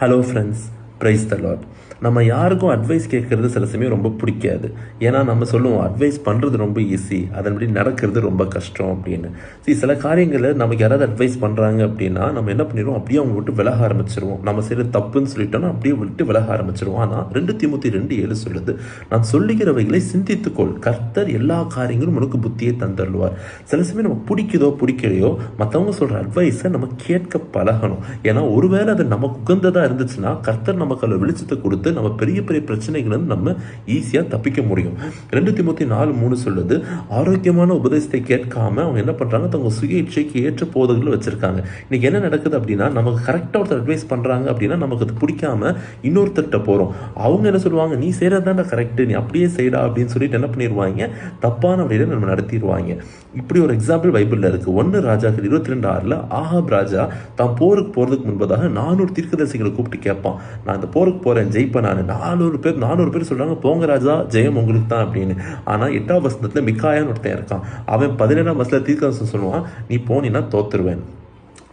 Hello friends, price தலாட் நம்ம யாருக்கும் advice கேட்குறது சில சமயம் ரொம்ப பிடிக்காது. ஏன்னா நம்ம சொல்லுவோம் அட்வைஸ் பண்ணுறது ரொம்ப ஈஸி அதன்படி நடக்கிறது ரொம்ப கஷ்டம் அப்படின்னு. சரி சில காரியங்களை நமக்கு யாராவது அட்வைஸ் பண்ணுறாங்க அப்படின்னா நம்ம என்ன பண்ணிடுவோம்? அப்படியே அவங்க விட்டு விலக ஆரம்பிச்சிருவோம். நம்ம செய்கிற தப்புன்னு சொல்லிட்டோம்னா அப்படியே விட்டு விலக ஆரம்பிச்சிருவோம். ஆனால் ரெண்டு திமுத்தி ரெண்டு ஏழு சொல்லுது நான் சொல்லுகிறவைகளை சிந்தித்துக்கொள். கர்த்தர் எல்லா காரியங்களும் உனக்கு புத்தியை தந்தருள்வார். சில சமயம் நமக்கு பிடிக்குதோ பிடிக்கலையோ மற்றவங்க சொல்கிற அட்வைஸை நம்ம கேட்க பழகணும். ஏன்னா ஒருவேளை அது நமக்கு உகந்ததாக இருந்துச்சுன்னா கர்த்தர் நம்ம நமக்கு வெளிச்சத்தை கொடுத்து நம்ம பெரிய பெரிய பிரச்சனைகள் வந்து நம்ம ஈஸியாக தப்பிக்க முடியும். ரெண்டு திமுத்தி நாலு மூணு சொல்லுது ஆரோக்கியமான உபதேசத்தை கேட்காம அவங்க என்ன பண்ணுறாங்க தங்க சுய இச்சைக்கு ஏற்ற போதல்களை வச்சுருக்காங்க. இன்னைக்கு என்ன நடக்குது அப்படின்னா நமக்கு கரெக்டாக ஒருத்தர் அட்வைஸ் பண்ணுறாங்க அப்படின்னா நமக்கு அது பிடிக்காம இன்னொருத்தர்கிட்ட போகிறோம் அவங்க என்ன சொல்லுவாங்க? நீ செய்கிறது தான்டா கரெக்டு நீ அப்படியே செய்டா அப்படின்னு சொல்லிட்டு என்ன பண்ணிடுவாங்க தப்பான வழியில் நம்ம நடத்திடுவாங்க இப்படி ஒரு எக்ஸாம்பிள் பைபிளில் இருக்குது ஒன்று ராஜாக்கள் இருபத்தி ரெண்டு ஆறில் ஆஹாப் ராஜா தான் போருக்கு போகிறதுக்கு முன்பதாக நானூறு தீர்க்கதரிசிகளை கூப்பிட்டு கேட்பான். நான் அந்த போருக்கு போகிறேன் ஜெயிப்பேன் நான். நானூறு பேர் நானூறு பேர் சொல்கிறாங்க போங்க ராஜா ஜெயம் உங்களுக்கு தான் அப்படின்னு. ஆனால் எட்டாம் வசனத்தில் மிக்காயான்னு ஒருத்தன் இருக்கான். அவன் பதினேழாம் வசத்தில் தீர்க்கதரிசனம் சொல்லுவான் நீ போனீன்னா தோத்துருவேன்.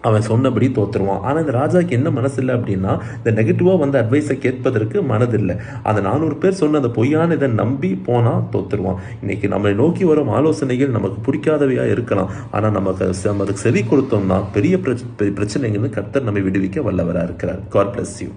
அவன் சொன்னபடி தோத்துருவான். ஆனால் இந்த ராஜாக்கு என்ன மனசு இல்லை அப்படின்னா இந்த நெகட்டிவாக வந்து அட்வைஸை கேட்பதற்கு மனதில்லை. அந்த நானூறு பேர் சொன்ன அந்த பொய்யான இதை நம்பி போனால் தோத்துருவான். இன்றைக்கி நம்மளை நோக்கி வரும் ஆலோசனைகள் நமக்கு பிடிக்காதவையாக இருக்கலாம். ஆனால் நமக்கு நம்ம அதுக்கு செவி கொடுத்தோம்னா பெரிய பிரச்ச பிரச்சனைகள்னு கர்த்தர் நம்மை விடுவிக்க வல்லவராக இருக்கிறார். God bless you